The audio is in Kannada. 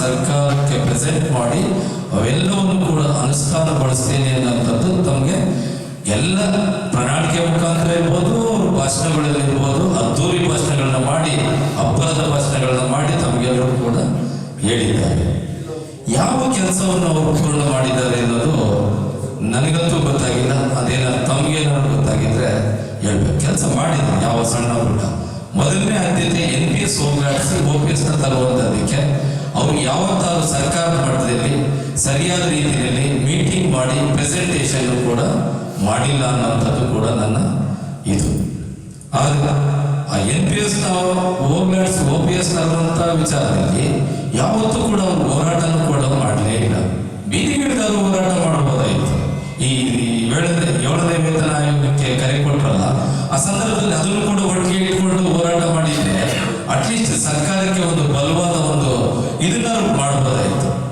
ಸರ್ಕಾರಕ್ಕೆ ಪ್ರೆಸೆಂಟ್ ಮಾಡಿ ಅವೆಲ್ಲವನ್ನು ಕೂಡ ಅನುಷ್ಠಾನಗೊಳಿಸ್ತೇನೆ ಅನ್ನೋಂಥದ್ದು ತಮಗೆ ಎಲ್ಲ ಪ್ರಣಾಳಿಕೆ ಮುಖಾಂತರ ಇರ್ಬೋದು, ಅವರು ಭಾಷಣಗಳಲ್ಲಿ ಇರ್ಬೋದು ಅದ್ದೂರಿ ಭಾಷಣಗಳನ್ನ ಮಾಡಿ ಹಬ್ಬದ ಭಾಷಣಗಳನ್ನ ಮಾಡಿ ತಮಗೆಲ್ಲರೂ ಕೂಡ ಹೇಳಿದ್ದಾರೆ. ಯಾವ ಕೆಲಸವನ್ನು ಅವರು ಪೂರ್ಣ ಮಾಡಿದ್ದಾರೆ ಅನ್ನೋದು ನನಗಂತೂ ಗೊತ್ತಾಗಿಲ್ಲ. ಅದೇನಾದ್ರು ತಮಗೇನಾದ್ರು ಗೊತ್ತಾಗಿದ್ರೆ ಹೇಳ್ಬೇಕು. ಕೆಲಸ ಮಾಡಿದ್ರು ಯಾವ ಸಣ್ಣ ಪುಟ್ಟ ಮೊದಲನೇ ಆದ್ಯತೆ ಎನ್ ಪಿ ಎಸ್ ಹೋಗ್ಲಾಡಿಸಿ ಓ ಪಿ ಎಸ್ನ ತರುವಂಥದ್ದಕ್ಕೆ ಅವ್ರು ಯಾವತ್ತಾದ್ರು ಸರ್ಕಾರದ ಮಟ್ಟದಲ್ಲಿ ಸರಿಯಾದ ರೀತಿಯಲ್ಲಿ ಮೀಟಿಂಗ್ ಮಾಡಿ ಪ್ರೆಸೆಂಟೇಷನ್ ಕೂಡ ಮಾಡಿಲ್ಲ ಅನ್ನೋಂಥದ್ದು ಕೂಡ ನನ್ನ ಇದು. ಆದ್ರೆ ಆ ಎನ್ ಪಿ ಎಸ್ ಹೋಗ್ಲಾಡ್ಸ್ ಒ ಪಿ ಎಸ್ ತರುವಂಥ ವಿಚಾರದಲ್ಲಿ ಯಾವತ್ತೂ ಕೂಡ ಅವರು ಹೋರಾಟನೂ ಕೂಡ ಮಾಡಲೇ ಇಲ್ಲ. ಬೀದಿಗಿಳಿದವರು ಹೋರಾಟ ಮಾಡಬಹುದಾಯಿತು ಈ ಏಳನೇ ಏಳನೇ ವೇತನ ಆಯೋಗಕ್ಕೆ ಕರೆ ಕೊಟ್ಟರಲ್ಲ ಆ ಸಂದರ್ಭದಲ್ಲಿ ಅದನ್ನು ಕೂಡ ಒಟ್ಟಿಗೆ ಇಟ್ಕೊಂಡು ಹೋರಾಟ ಮಾಡಿದ್ರೆ ಅಟ್ಲೀಸ್ಟ್ ಸರ್ಕಾರಕ್ಕೆ ಒಂದು ಬಲ ಇದನ್ನ ಮಾಡುವುದಾಯಿತು